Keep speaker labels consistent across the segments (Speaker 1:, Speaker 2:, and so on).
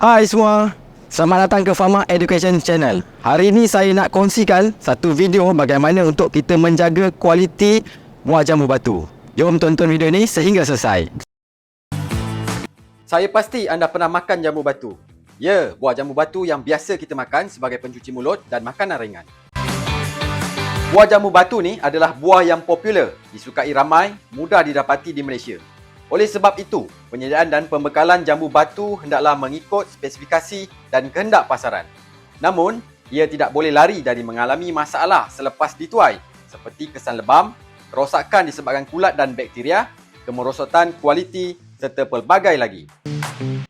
Speaker 1: Hai semua, selamat datang ke Pharma Education Channel. Hari ini saya nak kongsikan satu video bagaimana untuk kita menjaga kualiti buah jambu batu. Jom tonton video ini sehingga selesai.
Speaker 2: Saya pasti anda pernah makan jambu batu. Ya, buah jambu batu yang biasa kita makan sebagai pencuci mulut dan makanan ringan. Buah jambu batu ni adalah buah yang popular, disukai ramai, mudah didapati di Malaysia. Oleh sebab itu, penyediaan dan pembekalan jambu batu hendaklah mengikut spesifikasi dan kehendak pasaran. Namun, ia tidak boleh lari dari mengalami masalah selepas dituai seperti kesan lebam, kerosakan disebabkan kulat dan bakteria, kemerosotan kualiti serta pelbagai lagi.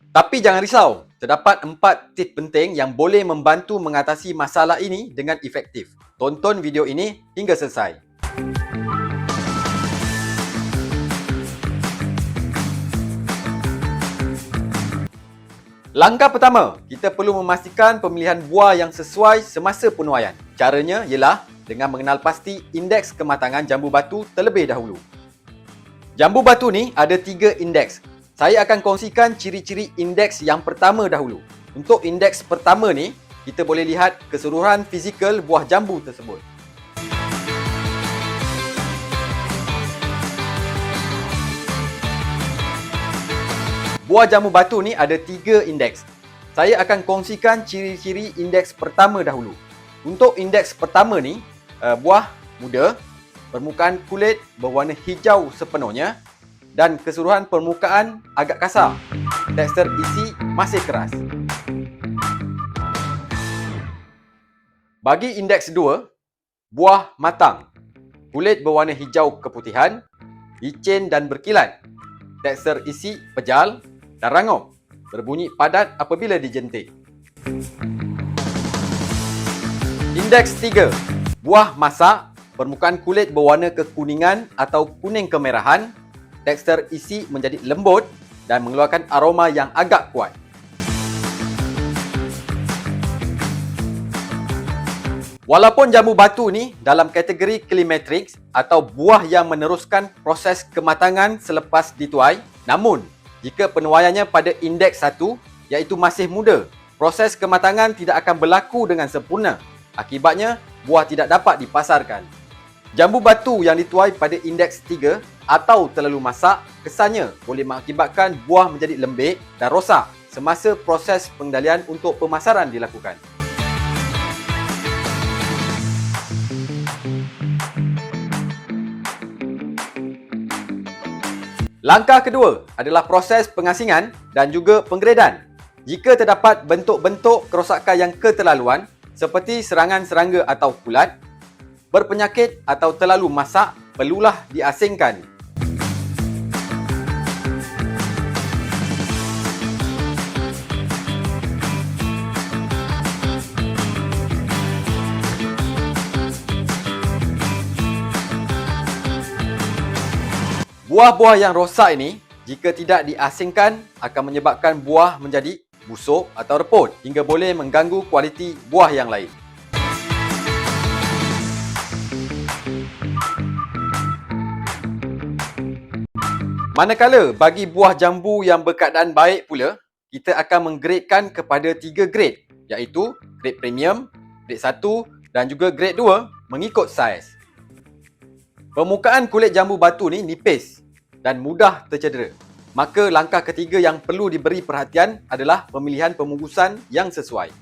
Speaker 2: Tapi jangan risau, terdapat empat tip penting yang boleh membantu mengatasi masalah ini dengan efektif. Tonton video ini hingga selesai. Langkah pertama, kita perlu memastikan pemilihan buah yang sesuai semasa penuaian. Caranya ialah dengan mengenal pasti indeks kematangan jambu batu terlebih dahulu. Jambu batu ni ada tiga indeks. Saya akan kongsikan ciri-ciri indeks yang pertama dahulu. Untuk indeks pertama ni, kita boleh lihat keseluruhan fizikal buah jambu tersebut. Buah jambu batu ni ada tiga indeks. Saya akan kongsikan ciri-ciri indeks pertama dahulu. Untuk indeks pertama ni, uh, buah muda, permukaan kulit berwarna hijau sepenuhnya dan keseluruhan permukaan agak kasar. Tekstur isi masih keras. Bagi indeks 2, buah matang. Kulit berwarna hijau keputihan, licin dan berkilat. Tekstur isi pejal dan rangup. Berbunyi padat apabila dijentik. Indeks 3. Buah masak, permukaan kulit berwarna kekuningan atau kuning kemerahan, tekstur isi menjadi lembut dan mengeluarkan aroma yang agak kuat. Walaupun jambu batu ni dalam kategori Climatrix atau buah yang meneruskan proses kematangan selepas dituai, namun jika penuaiannya pada indeks 1 iaitu masih muda, proses kematangan tidak akan berlaku dengan sempurna. Akibatnya, buah tidak dapat dipasarkan. Jambu batu yang dituai pada indeks 3 atau terlalu masak, kesannya boleh mengakibatkan buah menjadi lembik dan rosak semasa proses pengendalian untuk pemasaran dilakukan. Langkah kedua adalah proses pengasingan dan juga penggeredan. Jika terdapat bentuk-bentuk kerosakan yang keterlaluan seperti serangan serangga atau kulat, berpenyakit atau terlalu masak, perlulah diasingkan. Buah-buah yang rosak ini jika tidak diasingkan akan menyebabkan buah menjadi busuk atau reput hingga boleh mengganggu kualiti buah yang lain. Manakala bagi buah jambu yang berkeadaan baik pula, kita akan menggradekan kepada tiga grade iaitu grade premium, grade 1 dan juga grade 2 mengikut saiz. Permukaan kulit jambu batu ni nipis dan mudah tercedera. Maka langkah ketiga yang perlu diberi perhatian adalah pemilihan pembungkusan yang sesuai.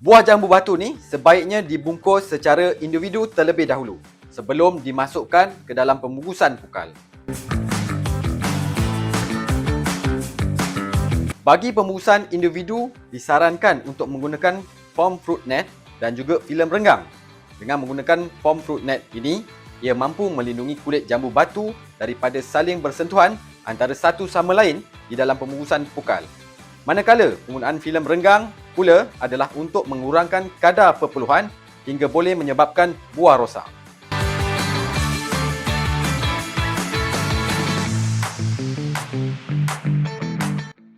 Speaker 2: Buah jambu batu ni sebaiknya dibungkus secara individu terlebih dahulu sebelum dimasukkan ke dalam pembungkusan pukal. Bagi pembungkusan individu, disarankan untuk menggunakan foam fruit net dan juga filem renggang. Dengan menggunakan foam fruit net ini, ia mampu melindungi kulit jambu batu daripada saling bersentuhan antara satu sama lain di dalam pembungkusan pukal. Manakala penggunaan filem renggang pula adalah untuk mengurangkan kadar perpeluhan hingga boleh menyebabkan buah rosak.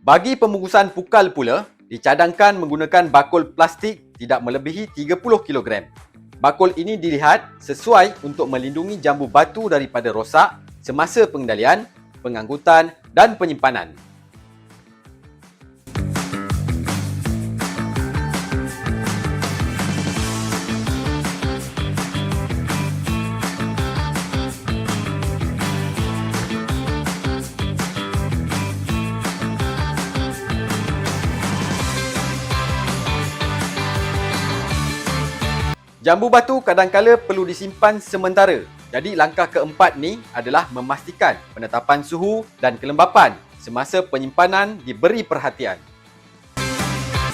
Speaker 2: Bagi pembungkusan pukal pula, dicadangkan menggunakan bakul plastik tidak melebihi 30 kg. Bakul ini dilihat sesuai untuk melindungi jambu batu daripada rosak semasa pengendalian, pengangkutan dan penyimpanan. Jambu batu kadangkala perlu disimpan sementara. Jadi langkah keempat ni adalah memastikan penetapan suhu dan kelembapan semasa penyimpanan diberi perhatian.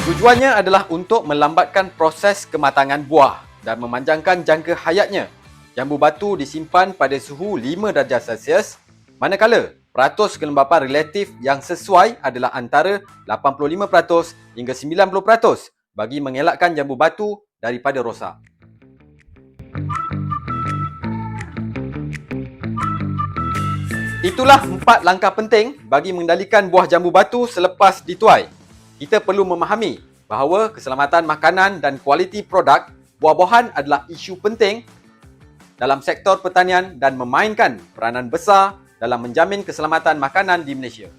Speaker 2: Tujuannya adalah untuk melambatkan proses kematangan buah dan memanjangkan jangka hayatnya. Jambu batu disimpan pada suhu 5 darjah Celsius manakala peratus kelembapan relatif yang sesuai adalah antara 85% hingga 90% bagi mengelakkan jambu batu daripada rosak. Itulah empat langkah penting bagi mengendalikan buah jambu batu selepas dituai. Kita perlu memahami bahawa keselamatan makanan dan kualiti produk buah-buahan adalah isu penting dalam sektor pertanian dan memainkan peranan besar dalam menjamin keselamatan makanan di Malaysia.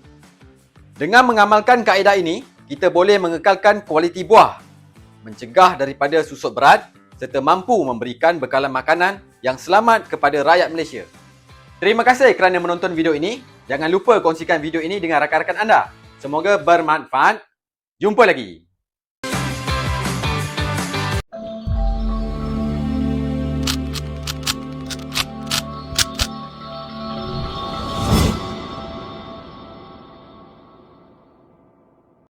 Speaker 2: Dengan mengamalkan kaedah ini, kita boleh mengekalkan kualiti buah, mencegah daripada susut berat serta mampu memberikan bekalan makanan yang selamat kepada rakyat Malaysia. Terima kasih kerana menonton video ini. Jangan lupa kongsikan video ini dengan rakan-rakan anda. Semoga bermanfaat. Jumpa lagi.